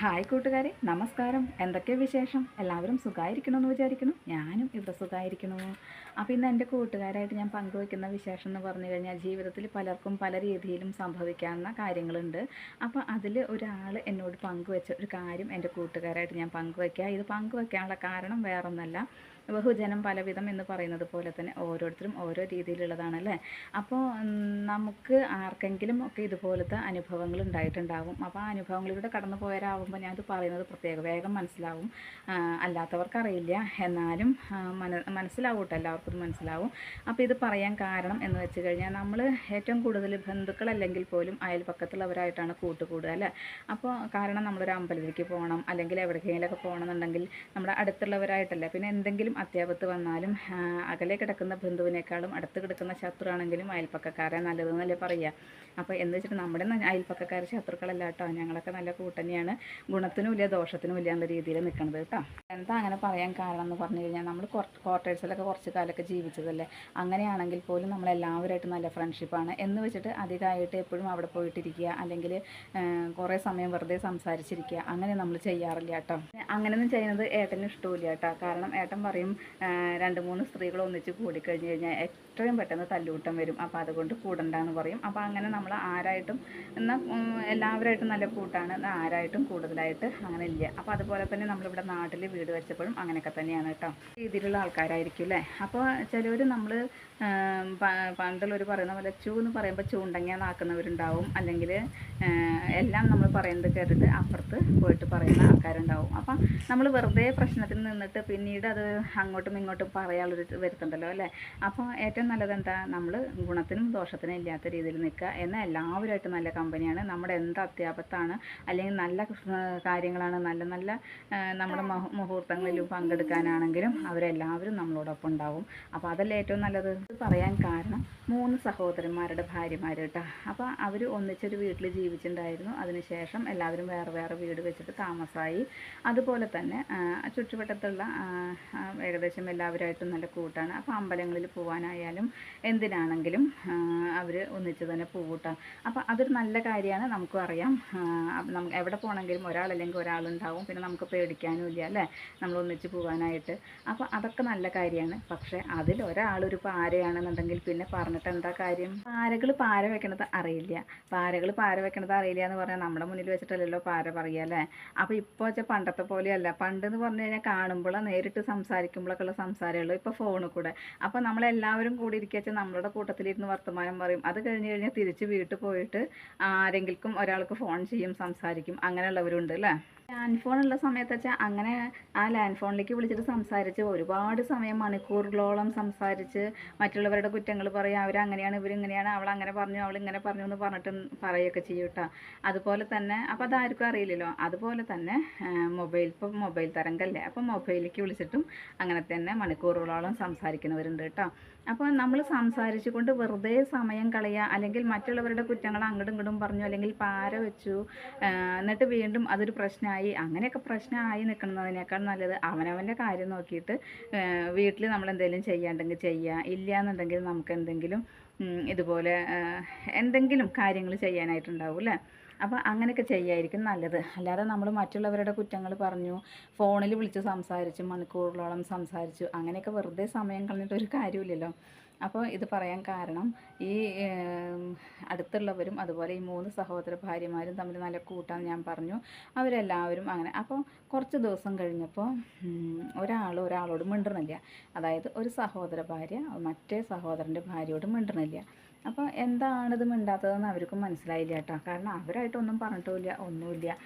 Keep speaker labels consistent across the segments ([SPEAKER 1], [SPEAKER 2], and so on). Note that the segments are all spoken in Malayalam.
[SPEAKER 1] ഹായ് കൂട്ടുകാരെ നമസ്കാരം. എന്തൊക്കെ വിശേഷം? എല്ലാവരും സുഖമായിരിക്കണമെന്ന് വിചാരിക്കുന്നു. ഞാനും ഇവിടെ സുഖമായിരിക്കുന്നു അപ്പോൾ ഇന്ന് എന്റെ കൂട്ടുകാരായിട്ട് ഞാൻ പങ്കുവയ്ക്കുന്ന വിശേഷം എന്ന് പറഞ്ഞു കഴിഞ്ഞാൽ ജീവിതത്തിൽ പലർക്കും പല രീതിയിലും സംഭവിക്കാവുന്ന കാര്യങ്ങളുണ്ട്. അപ്പോൾ അതിൽ ഒരാൾ എന്നോട് പങ്കുവെച്ച ഒരു കാര്യം എന്റെ കൂട്ടുകാരായിട്ട് ഞാൻ പങ്കുവയ്ക്കുക. ഇത് പങ്കുവയ്ക്കാനുള്ള കാരണം വേറൊന്നല്ല. ബഹുജനം പലവിധം എന്ന് പറയുന്നത് പോലെ തന്നെ ഓരോരുത്തരും ഓരോ രീതിയിലുള്ളതാണ് രീതിയിലുള്ളതാണല്ലേ അപ്പോൾ നമുക്ക് ആർക്കെങ്കിലും ഒക്കെ ഇതുപോലത്തെ അനുഭവങ്ങൾ ഉണ്ടായിട്ടുണ്ടാവും. അപ്പോൾ ആ അനുഭവങ്ങളിലൂടെ കടന്നു പോയവരാകുമ്പോൾ ഞാനത് പറയുന്നത് പ്രത്യേക വേഗം മനസ്സിലാവും. അല്ലാത്തവർക്കറിയില്ല എന്നാലും മന മനസ്സിലാവും എല്ലാവർക്കും മനസ്സിലാവും. അപ്പോൾ ഇത് പറയാൻ കാരണം എന്ന് വെച്ച് കഴിഞ്ഞാൽ നമ്മൾ ഏറ്റവും കൂടുതൽ ബന്ധുക്കളല്ലെങ്കിൽ പോലും അയൽപക്കത്തുള്ളവരായിട്ടാണ് കൂട്ടുകൂടുക അല്ലേ? അപ്പോൾ കാരണം നമ്മളൊരു അമ്പലത്തിലേക്ക് പോകണം അല്ലെങ്കിൽ എവിടേക്കെങ്കിലുമൊക്കെ പോകണമെന്നുണ്ടെങ്കിൽ നമ്മുടെ അടുത്തുള്ളവരായിട്ടല്ല. പിന്നെ എന്തെങ്കിലും അത്യാപത്ത് വന്നാലും അകലെ കിടക്കുന്ന ബന്ധുവിനേക്കാളും അടുത്ത് കിടക്കുന്ന ശത്രുവാണെങ്കിലും അയൽപ്പക്കക്കാരെ നല്ലതെന്നല്ലേ പറയുക അപ്പോൾ എന്ന് വെച്ചിട്ട് നമ്മുടെ അയൽപ്പക്കക്കാർ ശത്രുക്കളല്ല കേട്ടോ. ഞങ്ങളൊക്കെ നല്ല കൂട്ടന്നെയാണ് ഗുണത്തിനും ഇല്ല ദോഷത്തിനും ഇല്ല എന്ന രീതിയിൽ നിൽക്കുന്നത് കേട്ടോ. എന്താ അങ്ങനെ പറയാൻ കാരണം എന്ന് പറഞ്ഞു കഴിഞ്ഞാൽ നമ്മൾ ക്വാർട്ടേഴ്സിലൊക്കെ കുറച്ച് കാലമൊക്കെ ജീവിച്ചതല്ലേ? അങ്ങനെയാണെങ്കിൽ പോലും നമ്മളെല്ലാവരുമായിട്ട് നല്ല ഫ്രണ്ട്ഷിപ്പാണ് എന്ന് വെച്ചിട്ട് അധികമായിട്ട് എപ്പോഴും അവിടെ പോയിട്ടിരിക്കുക അല്ലെങ്കിൽ കുറേ സമയം വെറുതെ സംസാരിച്ചിരിക്കുക അങ്ങനെ നമ്മൾ ചെയ്യാറില്ല കേട്ടോ. അങ്ങനെയൊന്നും ചെയ്യുന്നത് ഏട്ടന് ഇഷ്ടമില്ല കേട്ടോ. കാരണം ഏട്ടൻ പറയും രണ്ട് മൂന്ന് സ്ത്രീകൾ ഒന്നിച്ച് കൂടിക്കഴിഞ്ഞ് കഴിഞ്ഞാൽ എത്രയും പെട്ടെന്ന് തല്ലുകൂട്ടം വരും. അപ്പോൾ അതുകൊണ്ട് കൂടണ്ടെന്ന് പറയും. അപ്പോൾ അങ്ങനെ നമ്മൾ ആരായിട്ടും എന്നാൽ എല്ലാവരായിട്ടും നല്ല കൂട്ടാണ്. ആരായിട്ടും കൂടുതലായിട്ട് അങ്ങനെ ഇല്ല. അപ്പോൾ അതുപോലെ തന്നെ നമ്മളിവിടെ നാട്ടിൽ വീട് വെച്ചപ്പോഴും അങ്ങനെയൊക്കെ തന്നെയാണ് കേട്ടോ. രീതിയിലുള്ള ആൾക്കാരായിരിക്കും അല്ലേ? അപ്പോൾ ചിലവർ നമ്മൾ പണ്ടുള്ളവർ പറയുന്ന പോലെ ചൂ എന്ന് പറയുമ്പോൾ ചൂണ്ടങ്ങ നാക്കുന്നവരുണ്ടാവും. അല്ലെങ്കിൽ എല്ലാം നമ്മൾ പറയുന്നത് കേട്ടിട്ട് അപ്പുറത്ത് പോയിട്ട് പറയുന്ന ആൾക്കാരുണ്ടാവും. അപ്പം നമ്മൾ വെറുതെ പ്രശ്നത്തിൽ നിന്നിട്ട് പിന്നീട് അത് അങ്ങോട്ടും ഇങ്ങോട്ടും പറയാനുള്ളൊരു വരുത്തുണ്ടല്ലോ അല്ലേ? അപ്പോൾ ഏറ്റവും നല്ലത് എന്താ? നമ്മൾ ഗുണത്തിനും ദോഷത്തിനും ഇല്ലാത്ത രീതിയിൽ നിൽക്കുക എന്ന എല്ലാവരുമായിട്ട് നല്ല കമ്പനിയാണ്. നമ്മുടെ എന്ത് അത്യാപത്താണ് അല്ലെങ്കിൽ നല്ല കാര്യങ്ങളാണ് നല്ല നല്ല നമ്മുടെ മഹു- മുഹൂർത്തങ്ങളിലും പങ്കെടുക്കാനാണെങ്കിലും അവരെല്ലാവരും നമ്മളോടൊപ്പം ഉണ്ടാവും. അപ്പോൾ അതല്ലേ ഏറ്റവും നല്ലത്? പറയാൻ കാരണം മൂന്ന് സഹോദരന്മാരുടെ ഭാര്യമാർ കേട്ടോ അപ്പോൾ അവർ ഒന്നിച്ചൊരു വീട്ടിൽ ജീവിച്ചിട്ടുണ്ടായിരുന്നു അതിനുശേഷം എല്ലാവരും വേറെ വേറെ വീട് വെച്ചിട്ട് താമസമായി അതുപോലെ തന്നെ ചുറ്റുവട്ടത്തുള്ള ഏകദേശം എല്ലാവരുമായിട്ടും നല്ല കൂട്ടാണ്. അപ്പോൾ അമ്പലങ്ങളിൽ പോകാനായാലും എന്തിനാണെങ്കിലും അവർ ഒന്നിച്ച് തന്നെ പോകൂട്ടാം അപ്പോൾ അതൊരു നല്ല കാര്യമാണ് നമുക്കും അറിയാം. നമുക്ക് എവിടെ പോകണമെങ്കിലും ഒരാളല്ലെങ്കിൽ ഒരാളുണ്ടാവും. പിന്നെ നമുക്ക് പേടിക്കാനും ഇല്ല അല്ലേ? നമ്മൾ ഒന്നിച്ച് പോകാനായിട്ട് അപ്പോൾ അതൊക്കെ നല്ല കാര്യമാണ്. പക്ഷേ അതിൽ ഒരാളൊരു പാരയാണെന്നുണ്ടെങ്കിൽ പിന്നെ പറഞ്ഞിട്ട് എന്താ കാര്യം? പാരകൾ പാര വെക്കണത് അറിയില്ല. പാരകൾ പാര വെക്കണത് അറിയില്ല എന്ന് പറഞ്ഞാൽ നമ്മുടെ മുന്നിൽ വെച്ചിട്ടല്ലല്ലോ പാര പറയുക അല്ലേ? അപ്പോൾ ഇപ്പോൾ വെച്ചാൽ പണ്ടത്തെ പോലെയല്ല. പണ്ട് എന്ന് പറഞ്ഞു കഴിഞ്ഞാൽ കാണുമ്പോൾ നേരിട്ട് സംസാരിക്കുമ്പോഴൊക്കെ ഉള്ള സംസാരമുള്ളൂ ഇപ്പോൾ ഫോണിൽ കൂടെ. അപ്പോൾ നമ്മളെല്ലാവരും കൂടി ഇരിക്കുക നമ്മളുടെ കൂട്ടത്തിലിരുന്ന് വർത്തമാനം പറയും. അത് കഴിഞ്ഞ് കഴിഞ്ഞാൽ തിരിച്ച് വീട്ടിൽ പോയിട്ട് ആരെങ്കിലും ഒരാൾക്ക് ഫോൺ ചെയ്യും സംസാരിക്കും. അങ്ങനെയുള്ളവരുണ്ട് അല്ലേ? ലാൻഡ് ഫോൺ ഉള്ള സമയത്ത് വെച്ചാൽ അങ്ങനെ ആ ലാൻഡ് ഫോണിലേക്ക് വിളിച്ചിട്ട് സംസാരിച്ച് ഒരുപാട് സമയം മണിക്കൂറുകളോളം സംസാരിച്ച് മറ്റുള്ളവരുടെ കുറ്റങ്ങൾ പറയും അവരങ്ങനെയാണ് ഇവരിങ്ങനെയാണ് അവൾ അങ്ങനെ പറഞ്ഞു അവൾ ഇങ്ങനെ പറഞ്ഞു എന്ന് പറഞ്ഞിട്ട് പറയുകയൊക്കെ ചെയ്യും കേട്ടോ അതുപോലെ തന്നെ അപ്പോൾ അതാർക്കും അറിയില്ലല്ലോ. അതുപോലെ തന്നെ മൊബൈൽ ഇപ്പോൾ മൊബൈൽ തരംഗല്ലേ? അപ്പോൾ മൊബൈലിലേക്ക് വിളിച്ചിട്ടും അങ്ങനെ തന്നെ മണിക്കൂറുകളോളം സംസാരിക്കുന്നവരുണ്ട് കേട്ടോ അപ്പോൾ നമ്മൾ സംസാരിച്ചു കൊണ്ട് വെറുതെ സമയം കളയുക അല്ലെങ്കിൽ മറ്റുള്ളവരുടെ കുറ്റങ്ങൾ അങ്ങോട്ടും ഇങ്ങോട്ടും പറഞ്ഞു അല്ലെങ്കിൽ പാര വെച്ചു എന്നിട്ട് വീണ്ടും അതൊരു പ്രശ്നമായി അങ്ങനെയൊക്കെ പ്രശ്നമായി നിൽക്കുന്നതിനേക്കാൾ നല്ലത് അവനവന്റെ കാര്യം നോക്കിയിട്ട് വീട്ടിൽ നമ്മൾ എന്തെങ്കിലും ചെയ്യാണ്ടെങ്കിൽ ചെയ്യുക ഇല്ല എന്നുണ്ടെങ്കിൽ നമുക്ക് എന്തെങ്കിലും ഇതുപോലെ എന്തെങ്കിലും കാര്യങ്ങൾ ചെയ്യാനായിട്ടുണ്ടാവും അല്ലേ? അപ്പോൾ അങ്ങനെയൊക്കെ ചെയ്യായിരിക്കും നല്ലത്. അല്ലാതെ നമ്മൾ മറ്റുള്ളവരുടെ കുറ്റങ്ങൾ പറഞ്ഞു ഫോണിൽ വിളിച്ച് സംസാരിച്ചു മണിക്കൂറുകളോളം സംസാരിച്ചു അങ്ങനെയൊക്കെ വെറുതെ സമയം കളഞ്ഞിട്ട് ഒരു കാര്യമില്ലല്ലോ അപ്പോൾ ഇത് പറയാൻ കാരണം ഈ അടുത്തുള്ളവരും അതുപോലെ ഈ മൂന്ന് സഹോദര ഭാര്യമാരും തമ്മിൽ നല്ല കൂട്ടാന്ന് ഞാൻ പറഞ്ഞു. അവരെല്ലാവരും അങ്ങനെ. അപ്പോൾ കുറച്ച് ദിവസം കഴിഞ്ഞപ്പോൾ ഒരാൾ ഒരാളോട് മിണ്ടണില്ല അതായത് ഒരു സഹോദര ഭാര്യ മറ്റേ സഹോദരന്റെ ഭാര്യയോട് മിണ്ടണില്ല അപ്പോൾ എന്താണിത് മിണ്ടാത്തതെന്ന് അവർക്കും മനസ്സിലായില്ല കേട്ടോ. കാരണം അവരായിട്ടൊന്നും പറഞ്ഞിട്ടുമില്ല ഒന്നുമില്ല.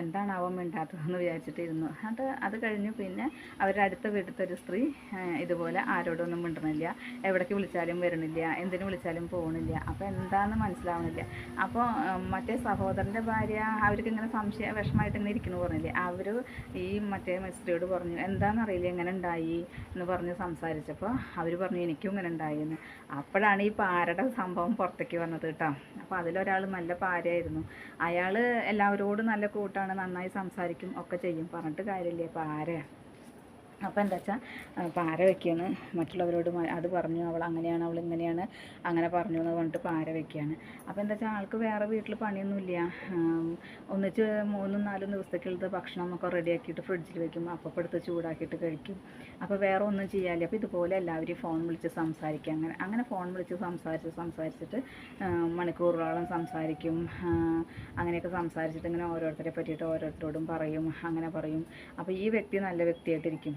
[SPEAKER 1] എന്താണാവോ മിണ്ടാത്തതെന്ന് വിചാരിച്ചിട്ടിരുന്നു. അത് അത് കഴിഞ്ഞ് പിന്നെ അവരുടെ അടുത്ത വീട്ടിലത്തെ ഒരു സ്ത്രീ ഇതുപോലെ ആരോടൊന്നും മിണ്ടണില്ല. എവിടേക്ക് വിളിച്ചാലും വരണില്ല. എന്തിനു വിളിച്ചാലും പോകണില്ല അപ്പോൾ എന്താണെന്ന് മനസ്സിലാവണില്ല. അപ്പോൾ മറ്റേ സഹോദരന്റെ ഭാര്യ അവർക്ക് ഇങ്ങനെ സംശയ വിഷമമായിട്ട് ഇങ്ങനെ ഇരിക്കുന്നു പറഞ്ഞില്ലേ? അവർ ഈ മറ്റേ സ്ത്രീയോട് പറഞ്ഞു എന്താണെന്നറിയില്ല എങ്ങനെ ഉണ്ടായി എന്ന് പറഞ്ഞ് സംസാരിച്ചപ്പോൾ അവർ പറഞ്ഞു എനിക്കും ഇങ്ങനെ ഉണ്ടായി എന്ന് അപ്പോഴാണ് ഈ പാരയുടെ സംഭവം പുറത്തേക്ക് വന്നത് കേട്ടോ. അപ്പോൾ അതിലൊരാൾ നല്ല പാരയായിരുന്നു. അയാൾ എല്ലാവരോടും കൂട്ടാണ് നന്നായി സംസാരിക്കും ഒക്കെ ചെയ്യും. പറഞ്ഞിട്ട് കാര്യമില്ല കാര്യമില്ലേ പാര അപ്പോൾ എന്താ വെച്ചാൽ പാര വെക്കുകയാണ് മറ്റുള്ളവരോട് അത് പറഞ്ഞു അവൾ അങ്ങനെയാണ് അവൾ ഇങ്ങനെയാണ് അങ്ങനെ പറഞ്ഞു എന്ന് പറഞ്ഞിട്ട് പാര വെക്കുകയാണ് അപ്പോൾ എന്താ വെച്ചാൽ ആൾക്ക് വേറെ വീട്ടിൽ പണിയൊന്നുമില്ല ഒന്നിച്ച് മൂന്നും നാലും ദിവസത്തേക്കുള്ളത് ഭക്ഷണം ഒക്കെ റെഡിയാക്കിയിട്ട് ഫ്രിഡ്ജിൽ വെക്കും. അപ്പോൾ എടുത്ത് ചൂടാക്കിയിട്ട് കഴിക്കും. അപ്പോൾ വേറെ ഒന്നും ചെയ്യാനില്ല. അപ്പോൾ ഇതുപോലെ എല്ലാവരും ഫോൺ വിളിച്ച് സംസാരിക്കുക അങ്ങനെ അങ്ങനെ ഫോൺ വിളിച്ച് സംസാരിച്ച് സംസാരിച്ചിട്ട് മണിക്കൂറുകളോളം സംസാരിക്കും. അങ്ങനെയൊക്കെ സംസാരിച്ചിട്ട് ഇങ്ങനെ ഓരോരുത്തരെ പറ്റിയിട്ട് ഓരോരുത്തരോടും പറയും. അങ്ങനെ പറയും. അപ്പോൾ ഈ വ്യക്തി നല്ല വ്യക്തിയായിട്ടിരിക്കും.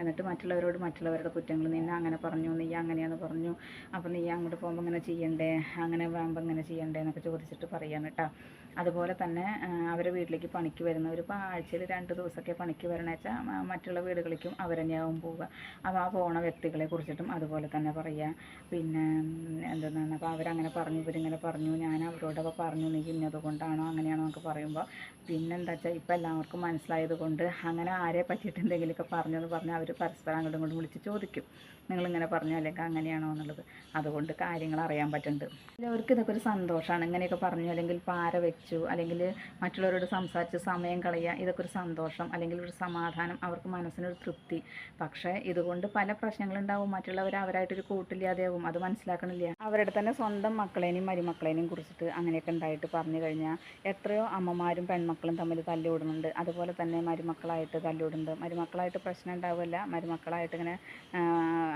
[SPEAKER 1] എന്നിട്ട് മറ്റുള്ളവരോട് മറ്റുള്ളവരുടെ കുറ്റങ്ങൾ നിന്നെ അങ്ങനെ പറഞ്ഞു നീ അങ്ങനെയാന്ന് പറഞ്ഞു. അപ്പോൾ നീ അങ്ങോട്ട് പോകുമ്പോൾ ഇങ്ങനെ ചെയ്യണ്ടേ? അങ്ങനെ വേമ്പം ഇങ്ങനെ ചെയ്യണ്ടേ എന്നൊക്കെ ചോദിച്ചിട്ട് പറയാണ് കേട്ടോ അതുപോലെ തന്നെ അവരെ വീട്ടിലേക്ക് പണിക്ക് വരുന്നവർ ഇപ്പോൾ ആഴ്ചയിൽ രണ്ട് ദിവസമൊക്കെ പണിക്ക് വരണ വെച്ചാൽ മറ്റുള്ള വീടുകളിലേക്കും അവർ തന്നെയാവും പോവുക. അപ്പോൾ ആ പോണ വ്യക്തികളെ കുറിച്ചിട്ടും അതുപോലെ തന്നെ പറയുക പിന്നെ എന്താണ് അപ്പോൾ അവരങ്ങനെ പറഞ്ഞു ഇവരിങ്ങനെ പറഞ്ഞു ഞാൻ അവരോടൊക്കെ പറഞ്ഞു നീ ഇന്നത് കൊണ്ടാണോ അങ്ങനെയാണോ എന്നൊക്കെ പറയുമ്പോൾ പിന്നെന്താ വെച്ചാൽ ഇപ്പം എല്ലാവർക്കും മനസ്സിലായത് കൊണ്ട് അങ്ങനെ ആരെ പറ്റിയിട്ട് എന്തെങ്കിലുമൊക്കെ പറഞ്ഞു എന്ന് പറഞ്ഞാൽ അവർ പരസ്പരം അങ്ങോട്ടും ഇങ്ങോട്ടും വിളിച്ച് ചോദിക്കും. നിങ്ങളിങ്ങനെ പറഞ്ഞു അല്ലെങ്കിൽ അങ്ങനെയാണോ എന്നുള്ളത്. അതുകൊണ്ട് കാര്യങ്ങൾ അറിയാൻ പറ്റുന്നുണ്ട്. എല്ലാവർക്കും ഇതൊക്കെ ഒരു സന്തോഷമാണ്. ഇങ്ങനെയൊക്കെ പറഞ്ഞു അല്ലെങ്കിൽ പാര വെച്ചു അല്ലെങ്കിൽ മറ്റുള്ളവരോട് സംസാരിച്ച് സമയം കളയുക ഇതൊക്കെ ഒരു സന്തോഷം അല്ലെങ്കിൽ ഒരു സമാധാനം അവർക്ക് മനസ്സിനൊരു തൃപ്തി. പക്ഷേ ഇതുകൊണ്ട് പല പ്രശ്നങ്ങളുണ്ടാവും. മറ്റുള്ളവർ അവരായിട്ടൊരു കൂട്ടില്ലാതെയാവും. അത് മനസ്സിലാക്കണില്ല. അവരുടെ തന്നെ സ്വന്തം മക്കളേനെയും മരുമക്കളേനെയും കുറിച്ചിട്ട് അങ്ങനെയൊക്കെ ഉണ്ടായിട്ട് പറഞ്ഞു കഴിഞ്ഞാൽ എത്രയോ അമ്മമാരും പെൺമക്കളും തമ്മിൽ തല്ലിവിടുന്നുണ്ട്. അതുപോലെ തന്നെ മരുമക്കളായിട്ട് തല്ലിവിടുന്നുണ്ട്. മരുമക്കളായിട്ട് പ്രശ്നം ഉണ്ടാവില്ല. മരുമക്കളായിട്ട് ഇങ്ങനെ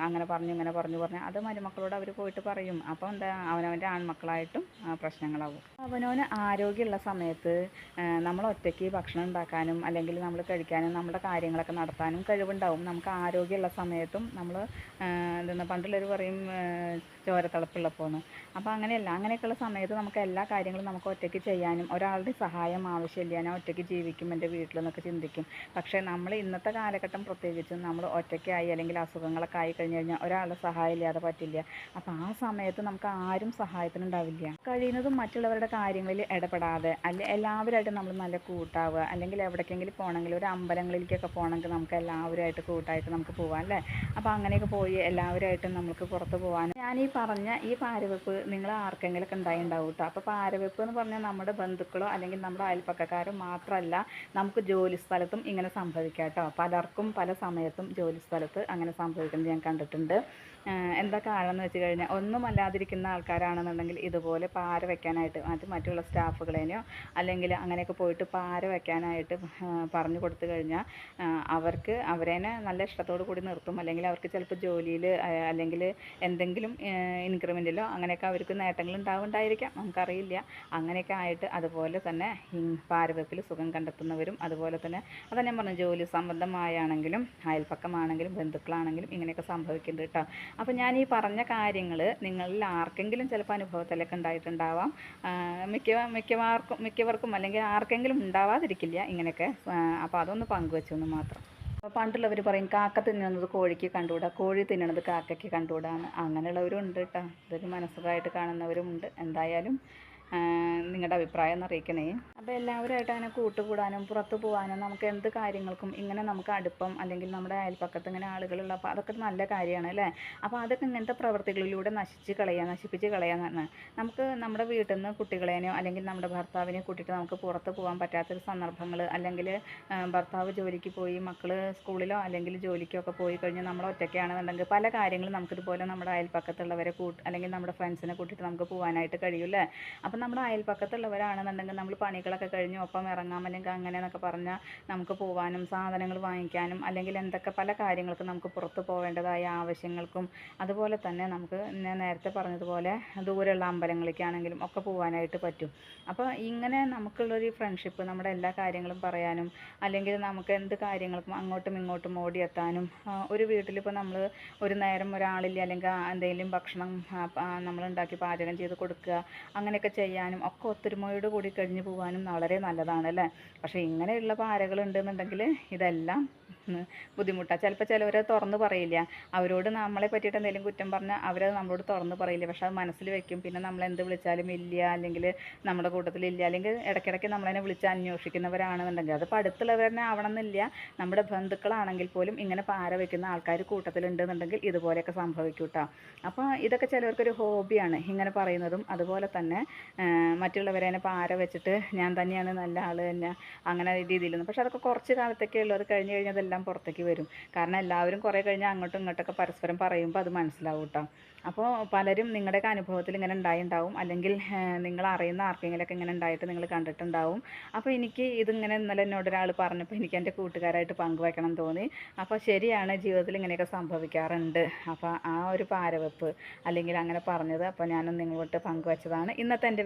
[SPEAKER 1] അങ്ങനെ പറഞ്ഞു ഇങ്ങനെ പറഞ്ഞു പറഞ്ഞു. അത് മരുമക്കളോട് അവർ പോയിട്ട് പറയും. അപ്പോൾ എന്താ അവനവന്റെ ആൺമക്കളായിട്ടും പ്രശ്നങ്ങളാവും. അവനവന് ആരോഗ്യമുള്ള സമയത്ത് നമ്മൾ ഒറ്റയ്ക്ക് ഭക്ഷണം ഉണ്ടാക്കാനും അല്ലെങ്കിൽ നമ്മൾ കഴിക്കാനും നമ്മുടെ കാര്യങ്ങളൊക്കെ നടത്താനും കഴിവുണ്ടാവും. നമുക്ക് ആരോഗ്യമുള്ള സമയത്തും നമ്മൾ എന്താ പണ്ടുള്ളവർ പറയും ചോരത്തിളപ്പുള്ളപ്പോന്ന് അപ്പോൾ അങ്ങനെയല്ല അങ്ങനെയൊക്കെയുള്ള സമയത്ത് നമുക്ക് എല്ലാ കാര്യങ്ങളും നമുക്ക് ഒറ്റയ്ക്ക് ചെയ്യാനും ഒരാളുടെ സഹായം ആവശ്യമില്ല ഞാൻ ഒറ്റയ്ക്ക് ജീവിക്കും എന്റെ വീട്ടിലെന്നൊക്കെ ചിന്തിക്കും. പക്ഷേ നമ്മൾ ഇന്നത്തെ കാലഘട്ടം പ്രത്യേകിച്ചും നമ്മൾ ഒറ്റയ്ക്കായി അല്ലെങ്കിൽ അസുഖങ്ങളൊക്കെ ആയി കഴിഞ്ഞ് കഴിഞ്ഞാൽ ഒരാളുടെ സഹായം ഇല്ലാതെ പറ്റില്ല. അപ്പോൾ ആ സമയത്ത് നമുക്ക് ആരും സഹായത്തിനുണ്ടാവില്ല. കഴിയുന്നതും മറ്റുള്ളവരുടെ കാര്യങ്ങളിൽ ഇടപെടാതെ അല്ലെ എല്ലാവരുമായിട്ടും നമ്മൾ നല്ല കൂട്ടാവുക. അല്ലെങ്കിൽ എവിടേക്കെങ്കിലും പോകണമെങ്കിൽ ഒരു അമ്പലങ്ങളിലേക്കൊക്കെ പോകണമെങ്കിൽ നമുക്ക് എല്ലാവരുമായിട്ട് കൂട്ടായിട്ട് നമുക്ക് പോകാം അല്ലേ? അപ്പോൾ അങ്ങനെയൊക്കെ പോയി എല്ലാവരുമായിട്ടും നമുക്ക് പുറത്ത് പോകാൻ ഞാൻ ഈ പറഞ്ഞ ഈ പാരവെപ്പ് നിങ്ങൾ ആർക്കെങ്കിലുമൊക്കെ ഉണ്ടായിണ്ടാവും കേട്ടോ അപ്പോൾ പാരവെപ്പ് എന്ന് പറഞ്ഞാൽ നമ്മുടെ ബന്ധുക്കളോ അല്ലെങ്കിൽ നമ്മുടെ അയൽപ്പക്കക്കാരോ മാത്രമല്ല നമുക്ക് ജോലി സ്ഥലത്തും ഇങ്ങനെ സംഭവിക്കാം കേട്ടോ പലർക്കും പല സമയത്തും ജോലി സ്ഥലത്ത് അങ്ങനെ സംഭവിക്കുന്നത് ഞാൻ കണ്ടിട്ടുണ്ട്. എന്താ കാരണം എന്ന് വെച്ച് കഴിഞ്ഞാൽ ഒന്നുമല്ലാതിരിക്കുന്ന ആൾക്കാരാണെന്നുണ്ടെങ്കിൽ ഇതുപോലെ പാര വെക്കാനായിട്ട് അത് മറ്റുള്ള സ്റ്റാഫുകളേനോ അല്ലെങ്കിൽ അങ്ങനെയൊക്കെ പോയിട്ട് പാര വെക്കാനായിട്ട് പറഞ്ഞു കൊടുത്തു കഴിഞ്ഞാൽ അവർക്ക് അവരേനെ നല്ല ഇഷ്ടത്തോടു കൂടി നിർത്തും. അല്ലെങ്കിൽ അവർക്ക് ചിലപ്പോൾ ജോലിയിൽ അല്ലെങ്കിൽ എന്തെങ്കിലും ഇൻക്രിമെന്റിലോ അങ്ങനെയൊക്കെ അവർക്ക് നേട്ടങ്ങൾ ഉണ്ടാവുണ്ടായിരിക്കാം. നമുക്കറിയില്ല. അങ്ങനെയൊക്കെ ആയിട്ട് അതുപോലെ തന്നെ പാരവെപ്പിൽ സുഖം കണ്ടെത്തുന്നവരും അതുപോലെ തന്നെ അതാ ഞാൻ പറഞ്ഞു ജോലി സംബന്ധമായാണെങ്കിലും അയൽപ്പക്കമാണെങ്കിലും ബന്ധുക്കളാണെങ്കിലും ഇങ്ങനെയൊക്കെ സംഭവിക്കുന്നുണ്ട് കേട്ടോ അപ്പോൾ ഞാൻ ഈ പറഞ്ഞ കാര്യങ്ങൾ നിങ്ങളിൽ ആർക്കെങ്കിലും ചിലപ്പോൾ അനുഭവത്തിലൊക്കെ ഉണ്ടായിട്ടുണ്ടാവാം. മിക്ക മിക്കവാർക്കും മിക്കവർക്കും അല്ലെങ്കിൽ ആർക്കെങ്കിലും ഉണ്ടാവാതിരിക്കില്ല ഇങ്ങനെയൊക്കെ. അപ്പോൾ അതൊന്ന് പങ്കുവെച്ചു എന്ന് മാത്രം. പണ്ടുള്ളവർ പറയും കാക്ക തിന്നുന്നത് കോഴിക്ക് കണ്ടുകൂടാ കോഴി തിന്നണത് കാക്കയ്ക്ക് കണ്ടുകൂടാന്ന് അങ്ങനെയുള്ളവരും ഉണ്ട് കേട്ടോ ഇതൊരു മനസ്സുഖമായിട്ട് കാണുന്നവരും ഉണ്ട്. എന്തായാലും നിങ്ങളുടെ അഭിപ്രായം അറിയിക്കണേ. അപ്പോൾ എല്ലാവരുമായിട്ട് അങ്ങനെ കൂട്ടുകൂടാനും പുറത്തു പോകാനും നമുക്ക് എന്ത് കാര്യങ്ങൾക്കും ഇങ്ങനെ നമുക്ക് അടുപ്പം അല്ലെങ്കിൽ നമ്മുടെ അയൽപ്പക്കത്ത് ഇങ്ങനെ ആളുകളുള്ളപ്പോൾ അതൊക്കെ നല്ല കാര്യമാണ് അല്ലേ? അപ്പോൾ അതൊക്കെ ഇങ്ങനത്തെ പ്രവർത്തികളിലൂടെ നശിച്ച് കളയുക നശിപ്പിച്ച് കളയാന്നാണ്. നമുക്ക് നമ്മുടെ വീട്ടിൽ നിന്ന് കുട്ടികളെയോ അല്ലെങ്കിൽ നമ്മുടെ ഭർത്താവിനെ കൂട്ടിയിട്ട് നമുക്ക് പുറത്ത് പോകാൻ പറ്റാത്തൊരു സന്ദർഭങ്ങൾ അല്ലെങ്കിൽ ഭർത്താവ് ജോലിക്ക് പോയി മക്കൾ സ്കൂളിലോ അല്ലെങ്കിൽ ജോലിക്കോ ഒക്കെ പോയി കഴിഞ്ഞാൽ നമ്മൾ ഒറ്റയ്ക്കാണെന്നുണ്ടെങ്കിൽ പല കാര്യങ്ങളും നമുക്കിതുപോലെ നമ്മുടെ അയൽപ്പക്കത്തുള്ളവരെ കൂട്ട് അല്ലെങ്കിൽ നമ്മുടെ ഫ്രണ്ട്സിനെ കൂട്ടിയിട്ട് നമുക്ക് പോകാനായിട്ട് കഴിയൂല്ലേ? അപ്പം നമ്മുടെ അയൽപ്പക്കത്തുള്ളവരാണെന്നുണ്ടെങ്കിൽ നമ്മൾ പണികളൊക്കെ കഴിഞ്ഞ് ഒപ്പം ഇറങ്ങാം അല്ലെങ്കിൽ അങ്ങനെ എന്നൊക്കെ പറഞ്ഞാൽ നമുക്ക് പോകാനും സാധനങ്ങൾ വാങ്ങിക്കാനും അല്ലെങ്കിൽ എന്തൊക്കെ പല കാര്യങ്ങൾക്കും നമുക്ക് പുറത്ത് പോവേണ്ടതായ ആവശ്യങ്ങൾക്കും അതുപോലെ തന്നെ നമുക്ക് ഞാൻ നേരത്തെ പറഞ്ഞതുപോലെ ദൂരെയുള്ള അമ്പലങ്ങളിലേക്കാണെങ്കിലും ഒക്കെ പോകാനായിട്ട് പറ്റും. അപ്പോൾ ഇങ്ങനെ നമുക്കുള്ളൊരു ഫ്രണ്ട്ഷിപ്പ് നമ്മുടെ എല്ലാ കാര്യങ്ങളും പറയാനും അല്ലെങ്കിൽ നമുക്ക് എന്ത് കാര്യങ്ങൾക്കും അങ്ങോട്ടും ഇങ്ങോട്ടും ഓടിയെത്താനും ഒരു വീട്ടിലിപ്പോൾ നമ്മൾ ഒരു നേരം ഒരാളില്ല അല്ലെങ്കിൽ എന്തെങ്കിലും ഭക്ഷണം നമ്മൾ ഉണ്ടാക്കി പാചകം ചെയ്ത് കൊടുക്കുക അങ്ങനെയൊക്കെ ചെയ്യാനും ഒക്കെ ഒത്തൊരുമയോട് കൂടി കഴിഞ്ഞു പോകാനും വളരെ നല്ലതാണ് അല്ലേ? പക്ഷേ ഇങ്ങനെയുള്ള പാരകൾ ഉണ്ടെന്നുണ്ടെങ്കിൽ ഇതെല്ലാം ബുദ്ധിമുട്ടാണ് ചിലപ്പോൾ ചിലവരെ തുറന്ന് പറയില്ല. അവരോട് നമ്മളെ പറ്റിയിട്ട് എന്തെങ്കിലും കുറ്റം പറഞ്ഞാൽ അവരത് നമ്മളോട് തുറന്ന് പറയില്ല. പക്ഷെ അത് മനസ്സിൽ വെക്കും. പിന്നെ നമ്മൾ എന്ത് വിളിച്ചാലും ഇല്ല. അല്ലെങ്കിൽ നമ്മുടെ കൂട്ടത്തിൽ ഇല്ല. അല്ലെങ്കിൽ ഇടയ്ക്കിടയ്ക്ക് നമ്മളതിനെ വിളിച്ച് അന്വേഷിക്കുന്നവരാണെന്നുണ്ടെങ്കിൽ അതിപ്പോൾ അടുത്തുള്ളവർ തന്നെ ആവണമെന്നില്ല. നമ്മുടെ ബന്ധുക്കളാണെങ്കിൽ പോലും ഇങ്ങനെ പാര വെക്കുന്ന ആൾക്കാർ കൂട്ടത്തിലുണ്ടെന്നുണ്ടെങ്കിൽ ഇതുപോലെയൊക്കെ സംഭവിക്കും കേട്ടോ. അപ്പോൾ ഇതൊക്കെ ചിലവർക്കൊരു ഹോബിയാണ് ഇങ്ങനെ പറയുന്നതും. അതുപോലെ തന്നെ മറ്റുള്ളവരെ തന്നെ പാര വെച്ചിട്ട് ഞാൻ തന്നെയാണ് നല്ല ആൾ തന്നെ അങ്ങനെ രീതിയിലൊന്നും പക്ഷെ അതൊക്കെ കുറച്ച് കാലത്തേക്കേ ഉള്ളൂ. അത് കഴിഞ്ഞ് കഴിഞ്ഞാൽ അതെല്ലാം പുറത്തേക്ക് വരും. കാരണം എല്ലാവരും കുറേ കഴിഞ്ഞാൽ അങ്ങോട്ടും ഇങ്ങോട്ടൊക്കെ പരസ്പരം പറയുമ്പോൾ അത് മനസ്സിലാവും കേട്ടോ. അപ്പോൾ പലരും നിങ്ങളുടെയൊക്കെ അനുഭവത്തിൽ ഇങ്ങനെ ഉണ്ടായിണ്ടാവും. അല്ലെങ്കിൽ നിങ്ങൾ അറിയുന്ന ആർക്കെങ്കിലുമൊക്കെ ഇങ്ങനെ ഉണ്ടായിട്ട് നിങ്ങൾ കണ്ടിട്ടുണ്ടാവും. അപ്പോൾ എനിക്ക് ഇതിങ്ങനെ ഇന്നലെ എന്നോട് ഒരാൾ പറഞ്ഞപ്പോൾ എനിക്ക് എന്റെ കൂട്ടുകാരായിട്ട് പങ്കുവെക്കണം തോന്നി. അപ്പോൾ ശരിയാണ് ജീവിതത്തിൽ ഇങ്ങനെയൊക്കെ സംഭവിക്കാറുണ്ട്. അപ്പോൾ ആ ഒരു പാരവെപ്പ് അല്ലെങ്കിൽ അങ്ങനെ പറഞ്ഞത് അപ്പോൾ ഞാനും നിങ്ങളോട്ട് പങ്കുവച്ചതാണ്. ഇന്നത്തെ എന്റെ